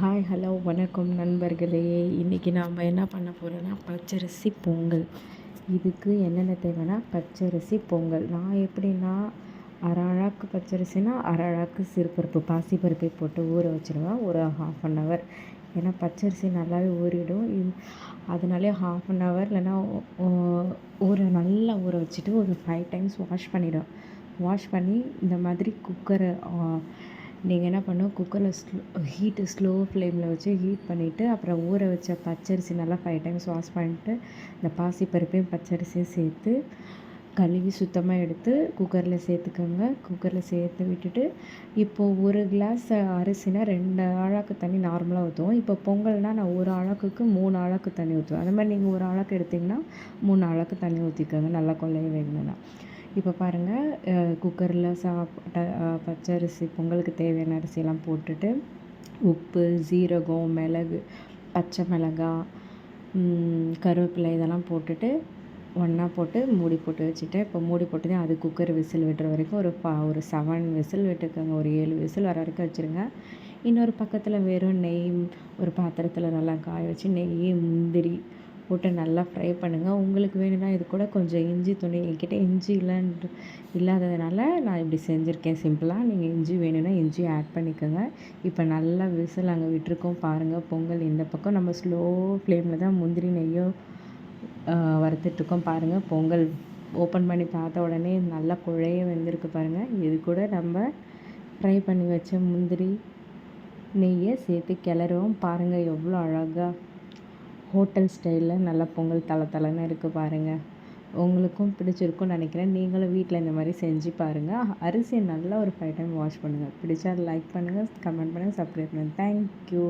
Hi hello வணக்கம் நண்பர்களே. இன்றைக்கி நாம் என்ன பண்ண போகிறோன்னா பச்சரிசி பொங்கல். இதுக்கு என்னென்ன தேவைன்னா பச்சரிசி பொங்கல். நான் எப்படின்னா அரை அழாக்கு பச்சரிசினா அரை அழாக்கு சிறுபருப்பு பாசிப்பருப்பை போட்டு ஊற வச்சுருவேன். ஒரு ஹாஃப் அன் ஹவர் ஏன்னா பச்சரிசி நல்லாவே ஊறிடும். இது அதனாலே ஹாஃப் அன் ஹவர் இல்லைன்னா ஊற நல்லா ஊற வச்சுட்டு ஒரு ஃபைவ் டைம்ஸ் வாஷ் பண்ணிவிடுவேன் வாஷ் பண்ணி இந்த மாதிரி குக்கரை நீங்கள் என்ன பண்ணும்? குக்கரில் ஸ்லோ ஹீட்டு ஸ்லோ ஃப்ளேமில் வச்சு ஹீட் பண்ணிவிட்டு அப்புறம் ஊற வச்ச பச்சரிசி நல்லா ஃபைவ் டைம்ஸ் வாஷ் பண்ணிட்டு இந்த பாசிப்பருப்பையும் பச்சரிசியும் சேர்த்து கழுவி சுத்தமாக எடுத்து குக்கரில் சேர்த்துக்கோங்க. குக்கரில் சேர்த்து விட்டுட்டு இப்போது ஒரு கிளாஸ் அரிசினா ரெண்டு ஆழாக்கு தண்ணி நார்மலாக ஊற்றுவோம் இப்போ பொங்கல்னால் நான் ஒரு ஆழாக்குக்கு மூணு ஆழாக்கு தண்ணி ஊற்றுவேன் அந்த மாதிரி நீங்கள் ஒரு ஆழாக்கு எடுத்திங்கன்னா மூணு ஆழாக்கு தண்ணி ஊற்றிக்கோங்க நல்லா கொள்ளைய வேணும்னா இப்போ பாருங்கள் குக்கரில் சாப்பிட்ட பச்சரிசி பொங்கலுக்கு தேவையான அரிசியெல்லாம் போட்டுட்டு உப்பு ஜீரகம் மிளகு பச்சை மிளகா கருவேப்பிலை இதெல்லாம் போட்டுட்டு ஒன்றா போட்டு மூடி போட்டு வச்சுட்டேன் இப்போ மூடி போட்டு அது குக்கர் விசில் விடுற வரைக்கும் ஒரு பா ஒரு செவன் விசில் விட்டுக்கோங்க ஒரு ஏழு விசில் வர வரைக்கும் வச்சுருங்க. இன்னொரு பக்கத்தில் வெறும் நெய் ஒரு பாத்திரத்தில் நல்லா காய வச்சு நெய் முந்திரி போட்டு நல்லா ஃப்ரை பண்ணுங்கள் உங்களுக்கு வேணும்னா இது கூட கொஞ்சம் இஞ்சி துணி என்கிட்ட இஞ்சி இல்லைன்ற இல்லாததுனால நான் இப்படி செஞ்சுருக்கேன். சிம்பிளாக நீங்கள் இஞ்சி வேணும்னா இஞ்சி ஆட் பண்ணிக்கோங்க. இப்போ நல்லா விசில் அங்கே விட்டுருக்கோம் பாருங்கள் பொங்கல் இந்த பக்கம் நம்ம ஸ்லோ ஃப்ளேமில் தான் முந்திரி நெய்யும் வறுத்துட்ருக்கோம் பாருங்கள் பொங்கல் ஓப்பன் பண்ணி பார்த்த உடனே நல்லா குழைய வெந்திருக்கு பாருங்கள் இது கூட நம்ம ஃப்ரை பண்ணி வச்ச முந்திரி நெய்யை சேர்த்து கிளறுவோம் பாருங்கள் எவ்வளோ அழகாக ஹோட்டல் ஸ்டைலில் நல்லா பொங்கல் தலை தலைன்னு இருக்குது பாருங்கள் உங்களுக்கும் பிடிச்சிருக்கும்னு நினைக்கிறேன். நீங்களும் வீட்டில் இந்த மாதிரி செஞ்சு பாருங்கள் அரிசியை நல்லா ஒரு ஃபைவ் டைம் வாஷ் பண்ணுங்கள் பிடிச்சா லைக் பண்ணுங்கள் கமெண்ட் பண்ணுங்கள் சப்ஸ்கிரைப் பண்ணுங்கள் தேங்க்யூ